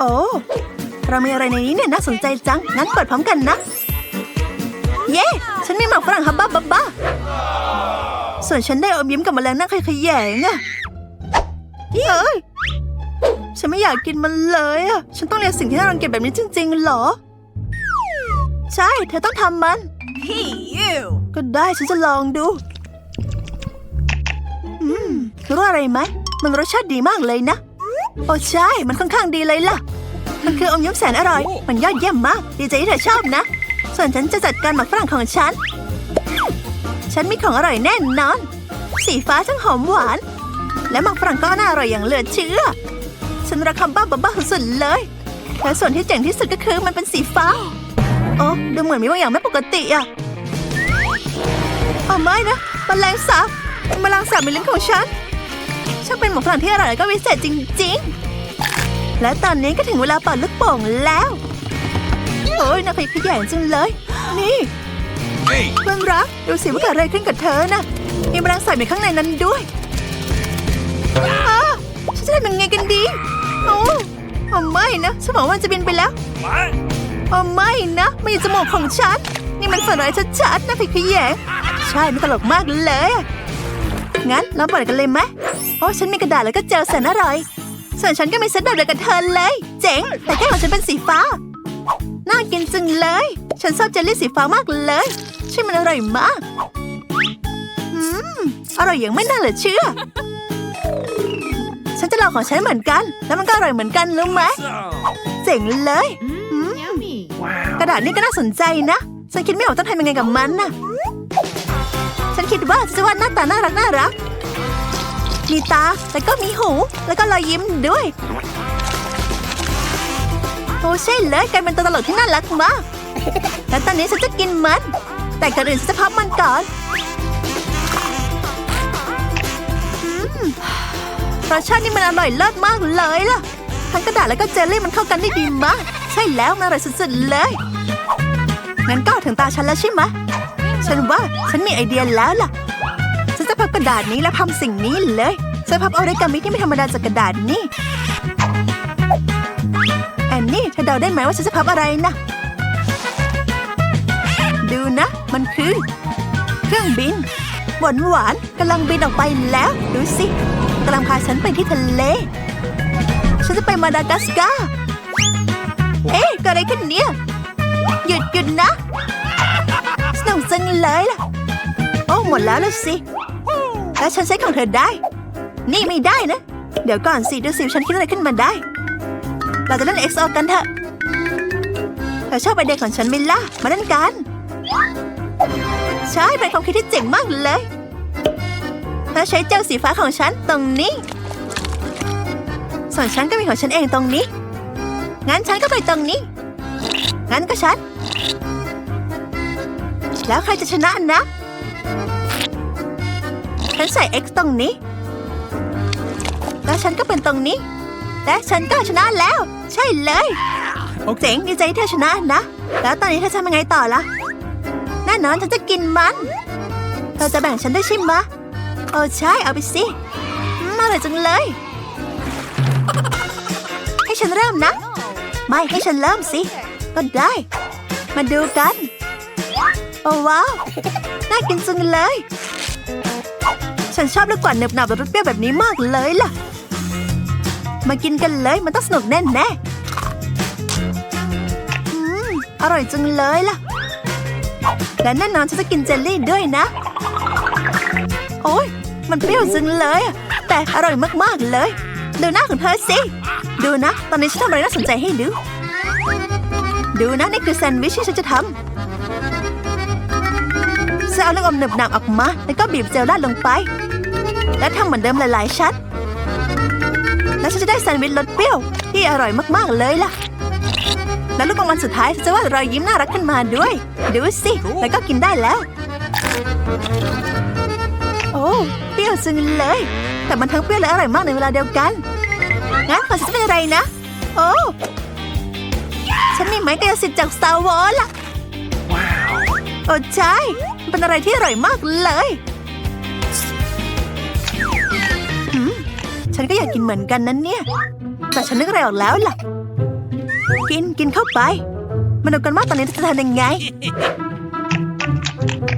โอ้เรามีอะไรในนี้เนี่ยน่าสนใจจัง งั้นเปิดพร้อมกันนะ เย้ ฉันมีหมากฝรั่งฮับบ้าบับบ้าส่วนฉันได้อมยิ้มกับแมลงหน้าขยงอะเอ้ยฉันไม่อยากกินมันเลยอะฉันต้องเรียนสิ่งที่น่ารังเกียจแบบนี้จริง ๆ เหรอ ใช่ เธอต้องทำมัน Hey, you! ก็ได้ฉันจะลองดู อืม รู้อะไรไหม มันรสชาติดีมากเลยนะ โอ้ใช่ มันค่อนข้างดีเลยล่ะ มันคืออมยิ้มแสนอร่อย มันยอดเยี่ยมมาก ดีใจที่เธอชอบนะ ส่วนฉันจะจัดการหมักฝรั่งของฉัน ฉันมีของอร่อยแน่นอน สีฟ้าช่างหอมหวาน และหมักฝรั่งก็น่าอร่อยอย่างเหลือเชื่อ ฉันรักคำบ้าบ้าๆสุดๆเลย และส่วนที่เจ๋งที่สุดก็คือมันเป็นสีฟ้า โอ้ดูเหมือนมีบางอย่างไม่ปกติอะเอาไม่นะมแมลงสาบมแมลงสาบในลิ้นของฉัน ช่างเป็นหมูฝรั่งที่อร่อยและก็วิเศษจริง ๆ และตอนนี้ก็ถึงเวลาเป่าลูกโป่งแล้วโอ้ยน่าขยะแขยงจังเลย นี่ Hey! เพื่อนรักดูสิว่าเกิดอะไรขึ้นกับเธอน่ะมีแมลงสาบอยู่ข้างในนั้นด้วยอ้าฉันจะทำยังไงกันดีโอ้โอ้ไม่นะฉันบอกว่ามันจะบินไปแล้ว What? โอ้ไม่นะไม่ใช่จมูกของฉันนี่มันฝันร้ายชัดๆนะพี่ขยงใช่มันตลกมากเลยอะ งั้นเราเปิดกันเลยไหมโอ้ฉันมีกระดาษแล้วก็เจลแสนอร่อย ส่วนฉันก็มีเซตแบบเดียวกับเธอเลย เจ๋ง แต่แก้วของฉันเป็นสีฟ้า น่ากินจังเลย ฉันชอบเจลลี่สีฟ้ามากเลยใช่มันอร่อยมากอืมอร่อยอย่างไม่น่าเหลือเชื่อ ฉันจะลองของฉันเหมือนกัน แล้วมันก็อร่อยเหมือนกันรู้ไหม So. เจ๋งเลย Mm, yummy. กระดาษนี่ก็น่าสนใจนะ ฉันคิดไม่ออกต้องทำยังไงกับมันน่ะฉัน คิดว่าจะวาดหน้าตาน่ารักน่ารัก มีตาแล้วก็มีหูแล้วก็รอยยิ้มด้วย โอ้ใช่เลยกลายเป็นตัวตลกที่น่ารักมากและตอนนี้ฉันจะกินมัน แต่ก่อนอื่นฉันจะพับมันก่อนรสชาตินี่มันอร่อยเลิศมากเลยล่ะ ทั้งกระดาษแล้วก็เจลลี่มันเข้ากันได้ดีมาก ใช่แล้วมันอร่อยสุดๆเลย งั้นก็ถึงตาฉันแล้วใช่ไหม ฉันว่าฉันมีไอเดียแล้วล่ะ ฉันจะพับกระดาษนี้แล้วทำสิ่งนี้เลยจะพับเอาเรกามิที่ไม่ธรรมดาจากกระดาษนี่แอนนี่เธอเดาได้ไหมว่าฉันจะพับอะไรนะดูนะ มันคือ เครื่องบิน หวานหวานๆกำลังบินออกไปแล้ว ดูสิกำลังพาฉันไปที่ทะเล ฉันจะไปมาดากัสการ์เอ๊ะเกิดอะไรขึ้นเนี่ย หยุดหยุดนะ นุกจังเลยล่ะ โอ้ หมดแล้วละสิแล้วฉันใช้ของเธอได้ นี่ไม่ได้นะ เดี๋ยวก่อนสิดูสิว่าฉันคิดอะไรขึ้นมาได้ เราจะเล่น XO กันเถอะเธอชอบไอเดียของฉันไหมล่ะ มาเล่นกัน ใช่เป็นความคิดที่เจ๋งมากเลยเธอใช้เจลสีฟ้าของฉันตรงนี้ ส่วนฉันก็มีของฉันเองตรงนี้ งั้นฉันก็ไปตรงนี้ งั้นก็ฉัน แล้วใครจะชนะนะ ฉันใส่ X ตรงนี้ แล้วฉันก็เป็นตรงนี้ และฉันก็ชนะแล้ว ใช่เลย เจ๋งดีใจที่เธอชนะนะ แล้วตอนนี้เธอทำยังไงต่อล่ะ แน่นอนฉันจะกินมัน เธอจะแบ่งฉันได้ใช่ไหมะโอ้ใช่ เอาไปสิอืมอร่อยจังเลย ให้ฉันเริ่มนะ ไม่ให้ฉันเริ่มสิ ก็ได้ มาดูกัน โอ้ว้าว น่ากินจังเลย ฉันชอบลูกกวาดหนึบแบบรสเปรี้ยวแบบนี้มากเลยล่ะ มากินกันเลยมันต้องสนุกแน่แน่ๆอือร่อยจังเลยล่ะ และแน่นอนฉันจะกินเจลลี่ด้วยนะ โอ้ยมันเปรี้ยวจังเลย แต่อร่อยมากๆเลย ดูหน้าของเธอสิ ดูนะ ตอนนี้ฉันทำอะไรน่าสนใจให้ดู ดูนะนี่คือแซนด์วิชที่ฉันจะทำ จะเอาลูกอมหนึบหนับออกมา แล้วก็บีบเจลราดลงไป แล้วทำเหมือนเดิมหลายๆชั้น แล้วฉันจะได้แซนด์วิชรสเปรี้ยว ที่อร่อยมากๆเลยล่ะ แล้วลูกอมวันสุดท้ายฉันจะวาดรอยยิ้มน่ารักขึ้นมาด้วย ดูสิ แล้วก็กินได้แล้ว โอ้เปรี้ยวจังเลย แต่มันทั้งเปรี้ยวและอร่อยมากในเวลาเดียวกัน งั้นขอฉันจะเป็นอะไรนะ โอ้ ฉันมีไม้กายสิทธิ์จาก Star Wars ล่ะ Wow. โอ้ใช่มัน เป็นอะไรที่อร่อยมากเลยฉันก็อยากกินเหมือนกันนั้นเนี่ย แต่ฉันนึกอะไรออกแล้วล่ะ กินกินเข้าไป มาดูกันว่าตอนนี้จะทำยังไง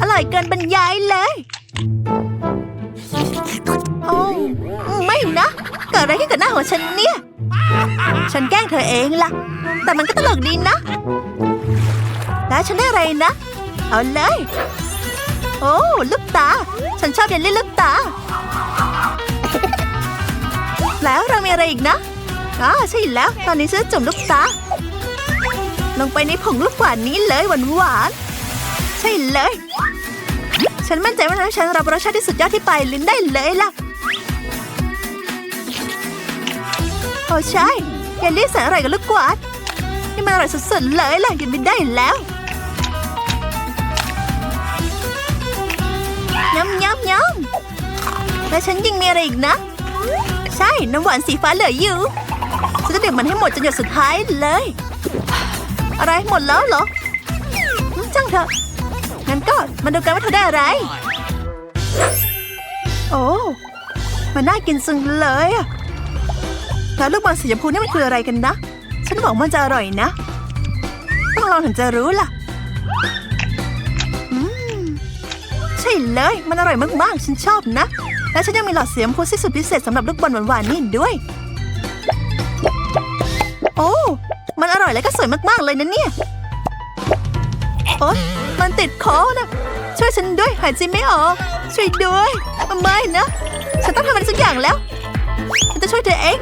อร่อยเกินบรรยายเลยโอ้ไม่นะ เกิดอะไรขึ้นกับหน้าของฉันเนี่ย ฉันแกล้งเธอเองล่ะ แต่มันก็ตลกดีนะ แล้วฉันได้อะไรนะ เอาเลย โอ้ลูกตา ฉันชอบเยลลี่ลูกตา แล้วเรามีอะไรอีกนะอ๋อใช่แล้ว ตอนนี้ฉันจะจุ่มลูกตา ลงไปในผงลูกหวานนี้เลยหวานหวานๆใช่เลย ฉันมั่นใจว่าน้ำฉันรับรสชาติที่สุดยอดที่ปลายลิ้นได้เลยล่ะโอ้ใช่เยลลี่แสนอร่อยกับลูกกวาดนี่มันอร่อยสุดๆเลยล่ะหยุดไม่ได้แล้ว แล้วฉันยังมีอะไรอีกนะ ใช่น้ำหวานสีฟ้าเหลืออยู่ฉันจะดื่มมันให้หมดจนหยดสุดท้ายเลย อะไรหมดแล้วเหรออืมจังเถอะงั้นก็มาดูกันว่าเธอได้อะไร โอ้มันน่ากินจังเลยอะแล้วลูกบอลสีชมพูนี่มันคืออะไรกันนะ ฉันบอกมันจะอร่อยนะ ต้องลองถึงจะรู้ล่ะใช่เลย มันอร่อยมากๆ ฉันชอบนะ และฉันยังมีหลอดเสียมพูที่สุดพิเศษสำหรับลูกบอลหวานๆนี่ด้วย โอ้ มันอร่อยและก็สวยมากๆเลยนะเนี่ย โอ๊ยมันติดคอนะ ช่วยฉันด้วยหายใจไม่ออก ช่วยด้วยไม่นะ ฉันต้องทำอะไรสักอย่างแล้ว ฉันจะช่วยเธอเอง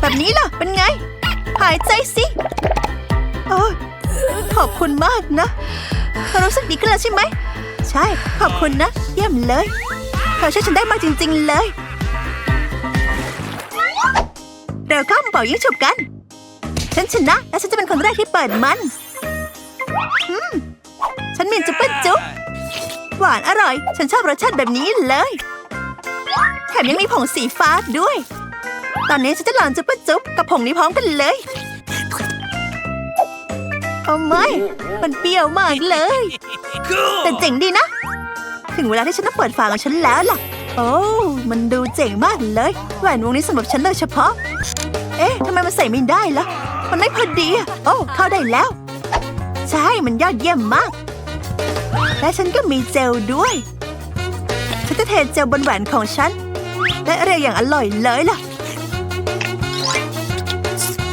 แบบนี้ล่ะ เป็นไง หายใจสิ โอ้ยขอบคุณมากนะเธอรู้สึกดีขึ้นแล้วใช่ไหม ใช่ ขอบคุณนะ เยี่ยมเลย เธอช่วยฉันได้มากจริง ๆ เลย เร็วเข้ามาเป่ายิงฉุบกัน ฉันชนะ และฉันจะเป็นคนแรกที่เปิดมันอืมฉันมีจุ๊บเป็นจุ๊บหวานอร่อย ฉันชอบรสชาติแบบนี้เลย แถมยังมีผงสีฟ้าด้วย ตอนนี้ฉันจะลองจุ๊บเป็นจุ๊บกับผงนี้พร้อมกันเลยโอ้ไม่ มันเปรี้ยวมากเลย Cool. แต่เจ๋งดีนะ ถึงเวลาที่ฉันต้องเปิดฝาของฉันแล้วล่ะ โอ้ มันดูเจ๋งมากเลยแหวนวงนี้สำหรับฉันโดยเฉพาะ เอ๊ะทำไมมันใส่ไม่ได้ล่ะ มันไม่พอดีอะโอ้ เข้าได้แล้ว ใช่ มันยอดเยี่ยมมาก และฉันก็มีเจลด้วย ฉันจะเทเจลบนแหวนของฉัน และเรียงอย่างอร่อยเลยล่ะ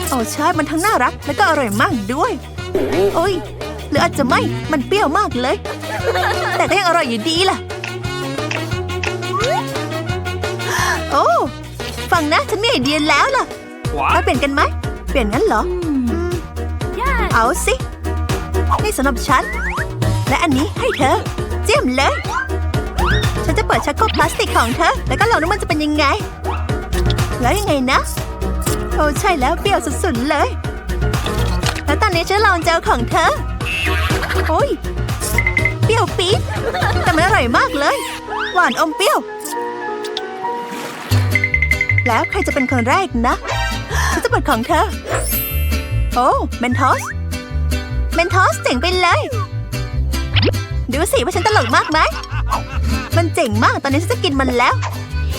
โอ้ใช่ มันทั้งน่ารัก และก็อร่อยมากด้วย โอ้ยหรืออาจจะไม่ มันเปรี้ยวมากเลย แต่ก็ยังอร่อยอยู่ดีล่ะ โอ้ฟังนะ ฉันมีไอเดียแล้วล่ะมา What? เปลี่ยนกันไหม เปลี่ยนงั้นเหรออืมเอาสิ นี่สำหรับฉัน และอันนี้ให้เธอ เจียมเลย ฉันจะเปิดชักโครกพลาสติกของเธอ แล้วก็ลองดูมันจะเป็นยังไง แล้วยังไงนะ โอ้ใช่แล้วเปรี้ยวสุดๆเลย แล้วตอนนี้ฉันลองเจลของเธอ โอ้ย เปรี้ยวปี๊ดแต่มันอร่อยมากเลย หวานอมเปรี้ยว แล้วใครจะเป็นคนแรกนะฉันจะเปิดของเธอ โอ้เมนทอสเมนทอสเจ๋งไปเลย ดูสิว่าฉันตลกมากไหมมันเจ๋งมากตอนนี้ฉันจะกินมันแล้ว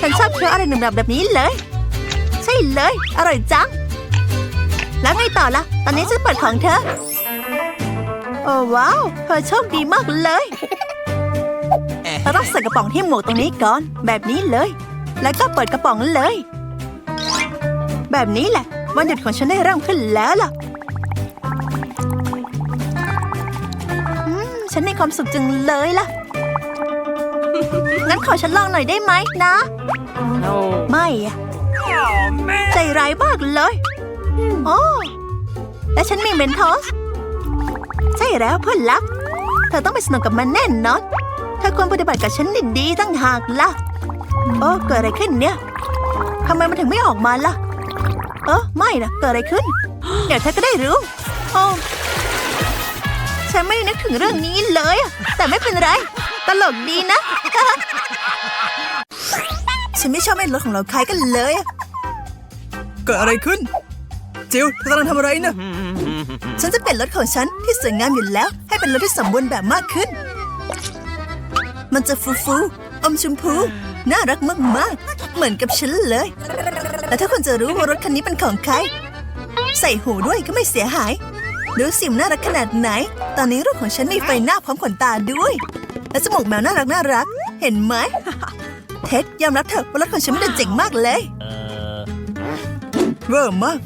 ฉันชอบเคี้ยวอะไรหนึ่งแบๆแบบนี้เลย ใช่เลย อร่อยจัง แล้วไงต่อล่ะ ตอนนี้ฉันเปิดของเธอ อ้ว้าว เธอโชคดีมากเลยเราต้องใส่กระป๋องที่หมวกตรงนี้ก่อน แบบนี้เลย แล้วก็เปิดกระป๋องเลย แบบนี้แหละ วันหยุดของฉันได้เริ่มขึ้นแล้วล่ะอืมฉันมีความสุขจังเลยล่ะ งั้นขอฉันลองหน่อยได้ไหมนะ No. ไม่อะ Oh man. ใจร้ายมากเลย โอ้ และฉันมีเมนทอส ใช่แล้วเพื่อนรัก เธอต้องไปสนุกกับมันแน่นอนเธอควรปฏิบัติกับฉันดีๆตั้งหากล่ะ โอ้เกิดอะไรขึ้นเนี่ยทำไมมันถึงไม่ออกมาล่ะ เออไม่นะเกิดอะไรขึ้น เดี๋ยวเธอก็ได้รู้โอ้ฉันไม่ได้นึกถึงเรื่องนี้เลย แต่ไม่เป็นไร ตลกดีนะ ฉันไม่ชอบให้รถของเราคล้ายกันเลย เกิดอะไรขึ้น จิวเธอกำลังทำอะไรนะ ฉันจะเปลี่ยนรถของฉันที่สวยงามอยู่แล้ว ให้เป็นรถที่สมบูรณ์แบบมากขึ้น มันจะฟูฟูๆอมชมพู น่ารักมากๆ เหมือนกับฉันเลยและถ้าคุณจะรู้ว่ารถคันนี้เป็นของใคร ใส่หูด้วยก็ไม่เสียหาย ดูสิมนน่ารักขนาดไหน ตอนนี้รูปของฉันมีไฟหน้าพร้อมขนตาด้วย และจมูกแมวน่ารักน่ารัก เห็นไหม เท็ดยอมรับเถอะว่ารถของฉันมันเจ๋งมากเลย เวอร์มาก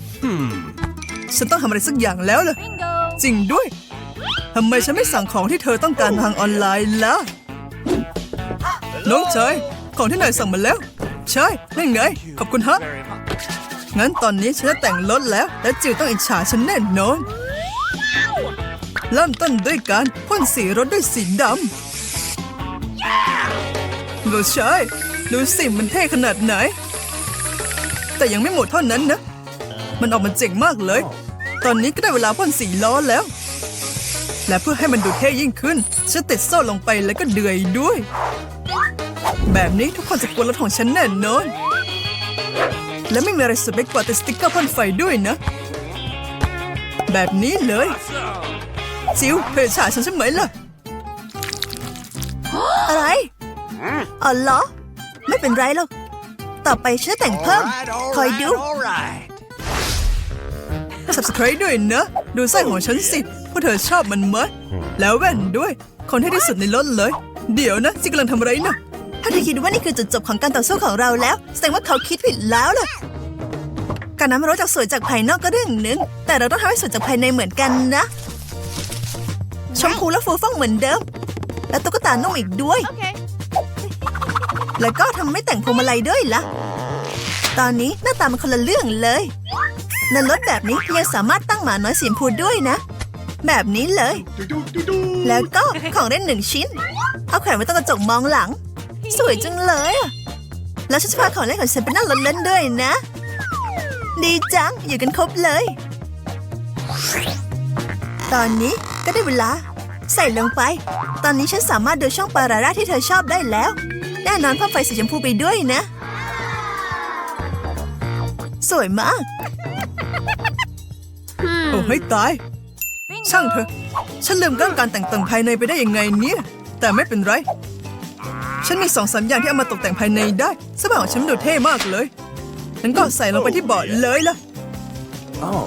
ฉันต้องทำอะไรสักอย่างแล้วล่ะ จริงด้วยทำไมฉันไม่สั่งของที่เธอต้องการทางออนไลน์ล่ะ น้องชายของที่นายสั่งมาแล้ว ใช่นั่นไง ขอบคุณฮะ งั้นตอนนี้ฉันจะแต่งรถแล้ว และจิวต้องอิจฉาฉันแน่นอนเริ่มต้นด้วยการพ่นสีรถด้วยสีดำเราใช่ดูสิมันเท่ขนาดไหน แต่ยังไม่หมดเท่านั้นนะ มันออกมาเจ๋งมากเลย ตอนนี้ก็ได้เวลาพ่นสีล้อแล้ว และเพื่อให้มันดูเท่ยิ่งขึ้น ฉันติดโซ่ลงไปแล้วก็เดือยด้วย แบบนี้ทุกคนจะกลัวรถของฉันแน่นอน และไม่มีอะไรสุดไปกว่าติดสติกเกอร์พ่นไฟด้วยนะ แบบนี้เลย จิวเธอฉาฉันใช่ไหมล่ะ อะไรอ๋อเหรอ ไม่เป็นไรหรอก ต่อไปฉันแต่งเพิ่ม คอยดู subscribe ด้วยนะ ดูไส้ของฉันสิพวกเธอชอบมันไหมแล้วแว่นด้วย คนที่ที่สุดในรถเลย เดี๋ยวนะจิกำลังทำอะไรนะถ้าเธอคิดว่านี่คือจุดจบของการต่อสู้ของเราแล้ว แสดงว่าเขาคิดผิดแล้วล่ะการนำรถจากสวยจากภายนอกก็เรื่องหนึ่งแต่เราต้องทำให้สวยจากภายในเหมือนกันนะชมพูและฟูฟ่องเหมือนเดิม และตุ๊กตานุ่มอีกด้วย Okay. แล้วก็ทำไมไม่แต่งพวงมาลัยด้วยล่ะ ตอนนี้หน้าตามันคนละเรื่องเลย ในรถแบบนี้ยังสามารถตั้งหมาน้อยสีชมพูด้วยนะ แบบนี้เลย แล้วก็ของเล่นหนึ่งชิ้น เอาแขวนไว้ตรงกระจกมองหลัง สวยจังเลยอะแล้วฉันจะพาของเล่นของฉันไปนั่งรถเล่นด้วยนะ ดีจังอยู่กันครบเลย ตอนนี้ก็ได้เวลา ใส่ลงไป ตอนนี้ฉันสามารถดูช่องปาราร่าที่เธอชอบได้แล้วแน่นอนเพิ่มไฟสีชมพูไปด้วยนะ สวยมาก โอ้ให้ตาย ช่างเถอะ ฉันลืมเรื่องการแต่งแต่งภายในไปได้ยังไงเนี่ย แต่ไม่เป็นไร ฉันมีสองสามอย่างที่เอามาตกแต่งภายในได้เสื้อผ้าของฉันดูเท่มากเลยงั้นก็ใส่ลงไปที่เบาะเลยล่ะ Oh.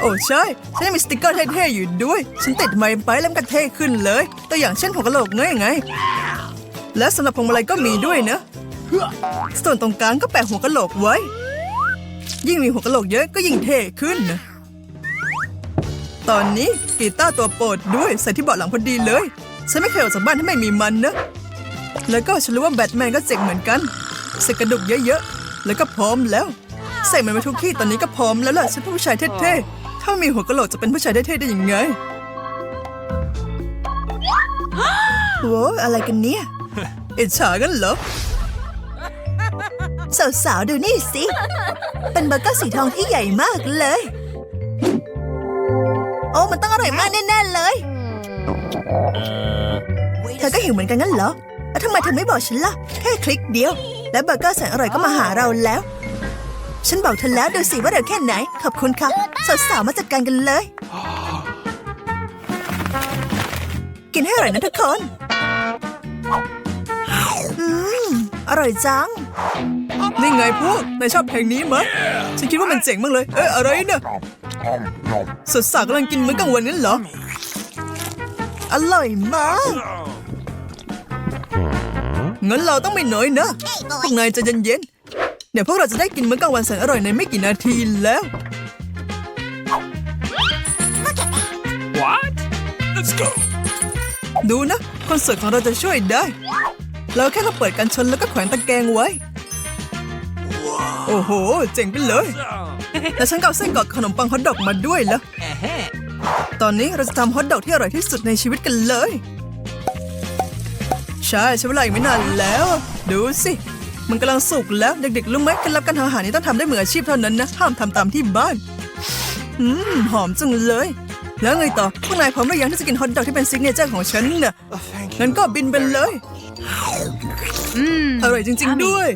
โอ้ใช่ ฉันยังมีสติกเกอร์เท่ๆอยู่ด้วย ฉันติดไม้ไปแล้วมันก็เท่ขึ้นเลย ตัวอย่างเช่นหัวกะโหลกเงยไง และสำหรับพวงมาลัยก็มีด้วยนะ ส่วนตรงกลางก็แปะหัวกะโหลกไว้ ยิ่งมีหัวกะโหลกเยอะก็ยิ่งเท่ขึ้นนะ ตอนนี้กีตาร์ตัวโปรดด้วยใส่ที่เบาะหลังพอดีเลย ฉันไม่เคยออกจากบ้านถ้าไม่มีมันนะ แล้วก็ฉันรู้ว่าแบทแมนก็เจ๋งเหมือนกันใส่กระดูกเยอะๆ แล้วก็พร้อมแล้ว ใส่มันไปทุกที่ตอนนี้ก็พร้อมแล้วล่ะฉันเป็นผู้ชายเท่ๆ ถ้ามีหัวกะโหลกจะเป็นผู้ชายเท่ๆได้ยังไงโว้อะไรกันเนี่ยอิจฉากันเหรอสาวๆดูนี่สิ เป็นเบอร์เกอร์สีทองที่ใหญ่มากเลย โอ้มันต้องอร่อยมากแน่ๆเลย เธอก็หิวเหมือนกันงั้นเหรอ แล้วทำไมเธอไม่บอกฉันล่ะ แค่คลิกเดียว และเบอร์เกอร์แสนอร่อยก็มาหาเราแล้ว ฉันบอกเธอแล้วดูสิว่าเร็วแค่ไหน ขอบคุณค่ะสาวๆมาจัดการกันเลย กินให้อร่อยนะทุกคน อืม อร่อยจัง นี่ไงพวกนายชอบเพลงนี้มั้ยฉันคิดว่ามันเจ๋งมากเลย เอ๊ะอะไรเนี่ยสดสากำลังกินมื้อกลางวันนั้นเหรอ อร่อยมากงั้นเราต้องไม่น้อยนะพวกนายใจะเย็นๆเดี๋ยวพวกเราจะได้กินมื้อกลางวันแสนอร่อยในไม่กี่นาทีแล้ว What? Let's go. ดูนะ คอนเสิร์ตของเราจะช่วยได้ เราแค่ต้องเปิดกันชนแล้วก็แขวนตะแกรงไว้โอ้โห เจ๋งไปเลย แล้วฉันก็เอาไส้กรอกขนมปังฮอทดอกมาด้วยแล้วตอนนี้เราจะทำฮอทดอกที่อร่อยที่สุดในชีวิตกันเลย ใช่ใช้เวลาอีกไม่นานแล้ว ดูสิ มันกำลังสุกแล้วเด็กๆรู้ไหมเคล็ดลับการทำอาหารนี้ต้องทำได้มืออาชีพเท่านั้นนะห้ามทำตามที่บ้านอืมหอมจังเลย แล้วไงต่อพวกนายพร้อมหรือยังที่จะกินฮอทดอกที่เป็นซิกเนเจอร์ของฉันน่ะ Oh, thank you. งั้นก็บินไปเลยอร่อยจริง ๆ ด้วย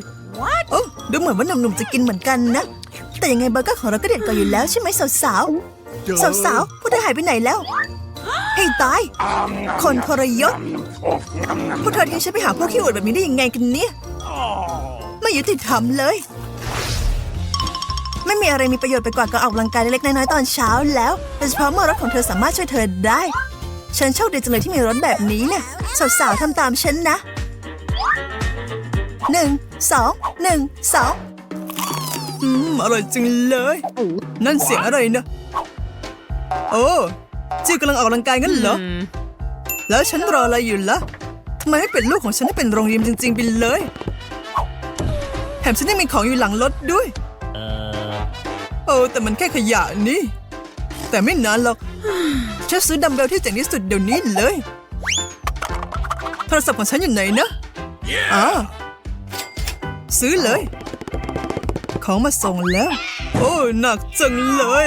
โอ้ดูเหมือนว่าหนุ่มๆจะกินเหมือนกันนะ แต่ยังไงเบอร์เกอร์ของเราก็เด็ดกว่าอยู่แล้วใช่ไหมสาวๆ สาวๆพวกเธอหายไปไหนแล้ว ให้ตาย คนทรยศพวกเธอทิ้งฉันไปหาพวกขี้อวดแบบนี้ได้ยังไงกันเนี่ยไม่ยุติธรรมเลย ไม่มีอะไรมีประโยชน์ไปกว่าการออกกำลังกายเล็กๆน้อยๆตอนเช้าแล้วโดยเฉพาะเมื่อรถของเธอสามารถช่วยเธอได้ ฉันโชคดีจังเลยที่มีรถแบบนี้เนี่ยสาวๆทำตามฉันนะ หนึ่งสองหนึ่งสองอืม อร่อยจังเลย นั่นเสียงอะไรนะ โอ้จิวกำลังออกกำลังกายงั้นเหรอ แล้วฉันรออะไรอยู่ล่ะทำไมไม่เป็นลูกของฉันให้เป็นโรงเรียนจริง ๆ ไปเลย แถมฉันยังมีของอยู่หลังรถด้วยโอ้แต่มันแค่ขยะนี่ แต่ไม่นานหรอกฉันซื้อดัมเบลที่เจ๋งที่สุดเดี๋ยวนี้เลย โทรศัพท์ของฉันอยู่ไหนนะอ่า ซื้อเลย ของมาส่งแล้ว โอ้หนักจังเลย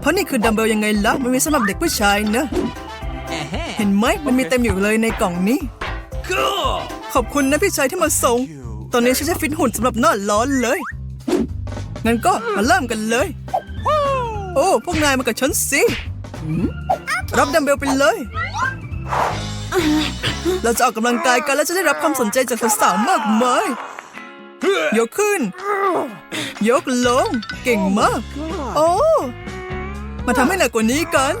เพราะนี่คือดัมเบลยังไงล่ะ มันมีสำหรับเด็กผู้ชายนะ เห็นไหมมันมีเต็มอยู่เลยในกล่องนี้ Cool. ขอบคุณนะพี่ชายที่มาส่ง ตอนนี้ฉันจะฟิตหุ่นสำหรับหน้าร้อนเลย งั้นก็มาเริ่มกันเลย โอ้ พวกนายมากับฉันสิ รับดัมเบลไปเลย เราจะออกกำลังกายกันแล้วจะได้รับความสนใจจากสาวๆมากมายยกขึ้น ยกลง เก่งมาก โอ้ มาทำให้หนักกว่านี้กัน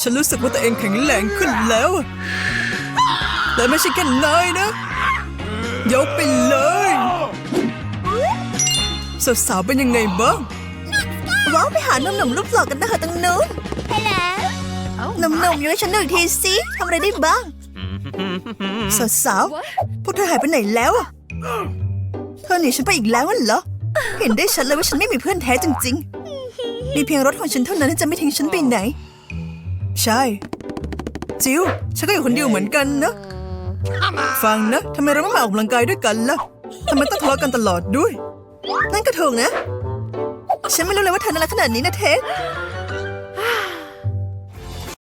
ฉันรู้สึกว่าตัวเองแข็งแรงขึ้นแล้ว แต่ไม่ใช่แค่นายนะ ยกไปเลยสาวๆเป็นยังไงบ้างว้าวไปหาหนุ่มๆรูปหล่อกันนะเหอะตรงนู้น หนุ่มๆอยู่ให้ฉันหนึ่งทีสิทำอะไรได้บ้างสาวๆพวกเธอหายไปไหนแล้วอะเธอหนีฉันไปอีกแล้วเหรอ เห็นได้ชัดเลยว่าฉันไม่มีเพื่อนแท้จริงๆ มีเพียงรถของฉันเท่านั้นที่จะไม่ทิ้งฉันไปไหน ใช่ จิวฉันก็อยู่คนเดียวเหมือนกันนะ ฟังนะทำไมเราไม่มาออกกำลังกายด้วยกันล่ะทำไมต้องทะเลาะกันตลอดด้วย นั่นก็ถูกนะ ฉันไม่รู้เลยว่าเธอน่ารักขนาดนี้นะเทส